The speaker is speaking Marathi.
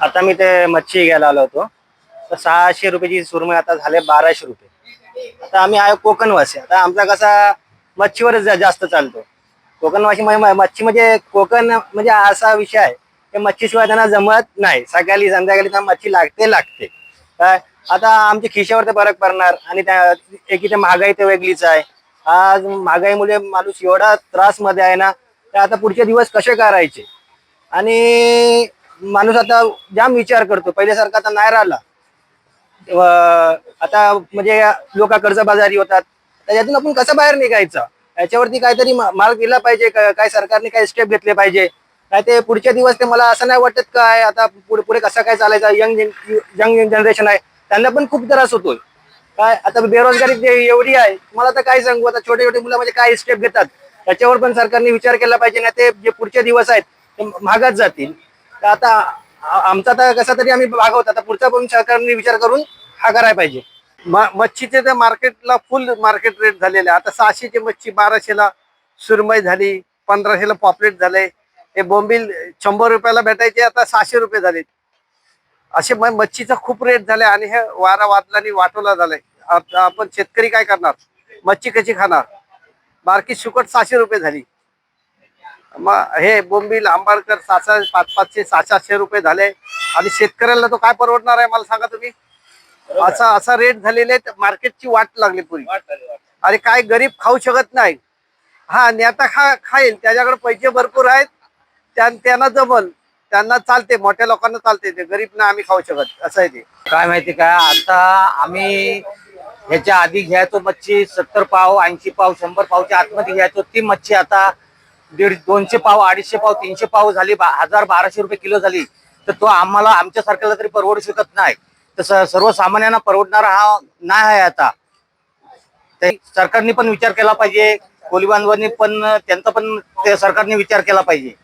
आता मी ते मच्छी घ्यायला आलो होतो. तर सहाशे रुपयाची सुरमई आता झाले बाराशे रुपये. आता आम्ही आहे कोकणवासी. आता आमचा कसा मच्छीवरच जा- जास्त चालतो. कोकणवासी म्हणजे मच्छी म्हणजे कोकण म्हणजे असा विषय आहे. की मच्छीशिवाय त्यांना जमत नाही. सकाळी संध्याकाळी त्यांना मच्छी लागते लागते. काय? आता आमच्या खिशावर तर फरक पडणार. आणि त्या एक इथे महागाई तर वेगळीच आहे. आज महागाईमुळे माणूस एवढा त्रासमध्ये आहे ना तर आता पुढचे दिवस कसे करायचे? आणि माणूस आता जाम विचार करतो. पहिल्यासारखा आता नाही राहिला. आता म्हणजे लोक कर्जबाजारी होतात. त्याच्यातून आपण कसं बाहेर निघायचं? याच्यावरती काहीतरी माल मार्ग दिला पाहिजे काय सरकारने काही स्टेप घेतले पाहिजे? काय ते पुढचे दिवस ते मला असं नाही वाटत काय आता पुढे पुढे कसं काय चालायचं? यंग यंग जनरेशन आहे. त्यांना पण खूप त्रास होतोय. काय? आता बेरोजगारी एवढी आहे. मला तर काय सांगू? आता छोटे छोटे मुलं म्हणजे काय स्टेप घेतात? त्याच्यावर पण सरकारने विचार केला पाहिजे. ना ते जे पुढचे दिवस आहेत ते महागात जातील. तर आता आमचा तर कसा तरी आम्ही भागवत आता पुढचा पण सरकारने विचार करून हा करायला पाहिजे. म- मच्छीचे तर मार्केटला फुल मार्केट रेट झालेले. आहे. आता सहाशेची मच्छी बाराशेला सुरमई झाली पंधराशेला पॉपलेट झाले. हे बोंबील शंभर रुपयाला भेटायचे आता सहाशे रुपये झाले. असे मच्छीचा खूप रेट झाले आणि हे वारा वादलानी वाटोला झालाय आता आपण शेतकरी काय करणार? मच्छी कशी खाणार? बारकी सुकट सहाशे रुपये झाली. मग हे बोंबील आंबाडकर सहा पाच पाचशे सहा सातशे रुपये झाले. आणि शेतकऱ्याला तो काय परवडणार आहे मला सांगा तुम्ही? असा असा रेट झालेले मार्केटची वाट लागली पुरी. अरे काय गरीब खाऊ शकत नाही. हा नेता खा खाईल. त्याच्याकडे पैसे भरपूर आहेत. त्यां- त्यांना जमल. त्यांना चालते मोठ्या लोकांना चालते. ते गरीब ना आम्ही खाऊ शकत असं आहे ते. काय माहिती का आता आम्ही ह्याच्या आधी घ्यायचो मच्छी सत्तर पाव ऐंशी पाव शंभर पावच्या आतमध्ये घ्यायचो. ती मच्छी आता दीड दोनशे पाव अडीचशे पाव तीनशे पाव झाली हजार बाराशे रुपये किलो झाली. तर तो आम्हाला आमच्यासारख्याला तरी परवडू शकत नाही. तर सर्वसामान्यांना परवडणारा हा नाही आहे आता. सरकारने पण विचार केला पाहिजे. कोली बांधवांनी पण त्यांचा पण सरकारने विचार केला पाहिजे.